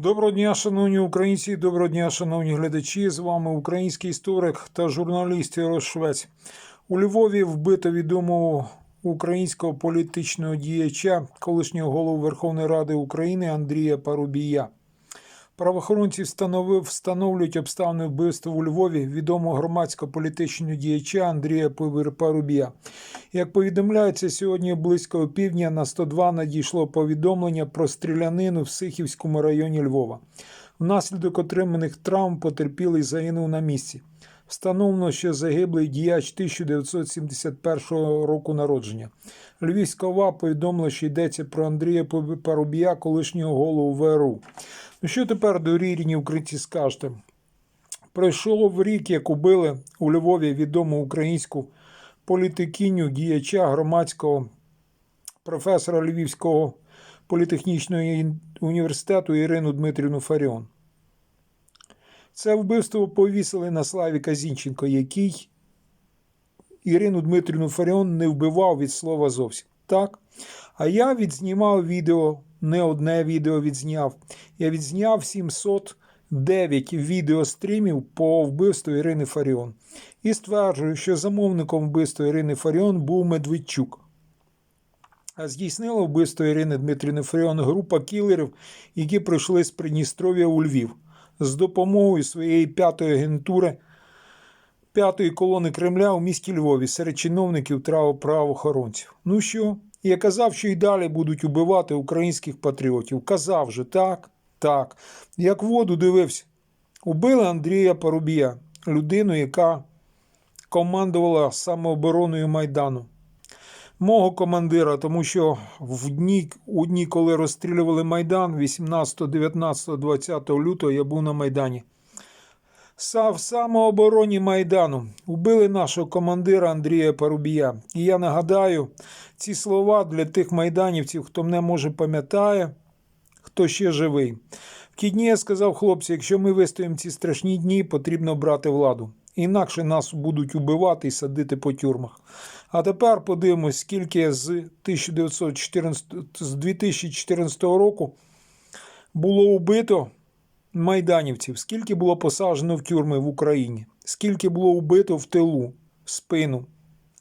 Доброго дня, шановні українці, доброго дня, шановні глядачі. З вами український історик та журналіст Єрос Швець. У Львові вбито відомого українського політичного діяча, колишнього голову Верховної Ради України Андрія Парубія. Правоохоронці встановлюють обставини вбивства у Львові відомого громадсько-політичного діяча Андрія Парубія. Як повідомляється, сьогодні близько півдня на 102 надійшло повідомлення про стрілянину в Сихівському районі Львова. Внаслідок отриманих травм потерпілий загинув на місці. Встановлено, що загиблий діяч 1971 року народження. Львівська ОВА повідомила, що йдеться про Андрія Парубія, колишнього голову ВРУ. Ну що тепер до рідні українці скажете? Пройшов рік, як убили у Львові відому українську політикиню, діяча громадського професора Львівського політехнічного університету Ірину Дмитрівну Фаріон. Це вбивство повісили на Славі Казінченко, який Ірину Дмитрівну Фаріон не вбивав від слова зовсім. Так? А я відзнімав відео, не одне відео відзняв. Я відзняв 709 відеострімів по вбивству Ірини Фаріон. І стверджую, що замовником вбивства Ірини Фаріон був Медведчук. А здійснила вбивство Ірини Дмитрівни Фаріон група кілерів, які прийшли з Придністров'я у Львів з допомогою своєї п'ятої агентури, п'ятої колони Кремля у місті Львові серед чиновників правоохоронців. Ну що? Я казав, що і далі будуть убивати українських патріотів. Казав же, так, так. Як воду дивився, убили Андрія Парубія, людину, яка командувала самообороною Майдану. Мого командира, тому що в дні, у дні, коли розстрілювали Майдан, 18, 19, 20 лютого я був на Майдані. В самообороні Майдану убили нашого командира Андрія Парубія. І я нагадаю ці слова для тих майданівців, хто мене може пам'ятає, хто ще живий. В ті дні я сказав хлопці, якщо ми вистоїмо ці страшні дні, потрібно брати владу. Інакше нас будуть убивати і садити по тюрмах. А тепер подивимось, скільки з 1914, з 2014 року було убито майданівців, скільки було посаджено в тюрми в Україні, скільки було убито в тилу, в спину,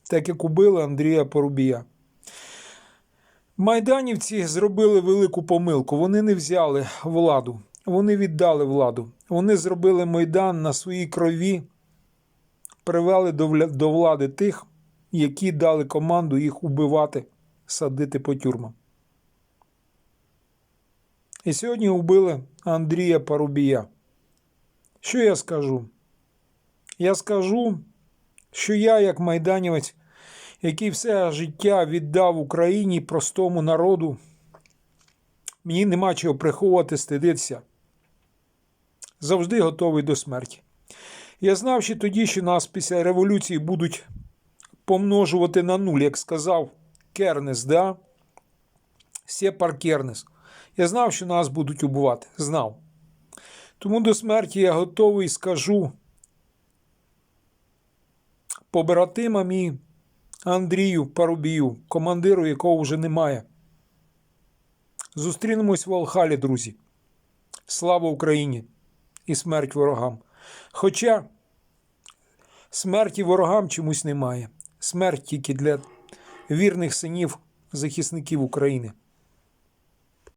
так як убили Андрія Порубія. Майданівці зробили велику помилку. Вони не взяли владу, вони віддали владу. Вони зробили Майдан на своїй крові, привели до влади тих, які дали команду їх убивати, садити по тюрмам. І сьогодні вбили Андрія Парубія. Що я скажу? Я скажу, що я, як майданівець, який все життя віддав Україні простому народу, мені нема чого приховувати, стидитися. Завжди готовий до смерті. Я знав ще тоді, що нас після революції будуть помножувати на нуль, як сказав Кернес, да? Сепар Кернес. Я знав, що нас будуть убивати. Знав. Тому до смерті я готовий скажу побратимам і Андрію Парубію, командиру, якого вже немає. Зустрінемось в Алхалі, друзі. Слава Україні і смерть ворогам. Хоча смерті ворогам чомусь немає. Смерть тільки для вірних синів захисників України.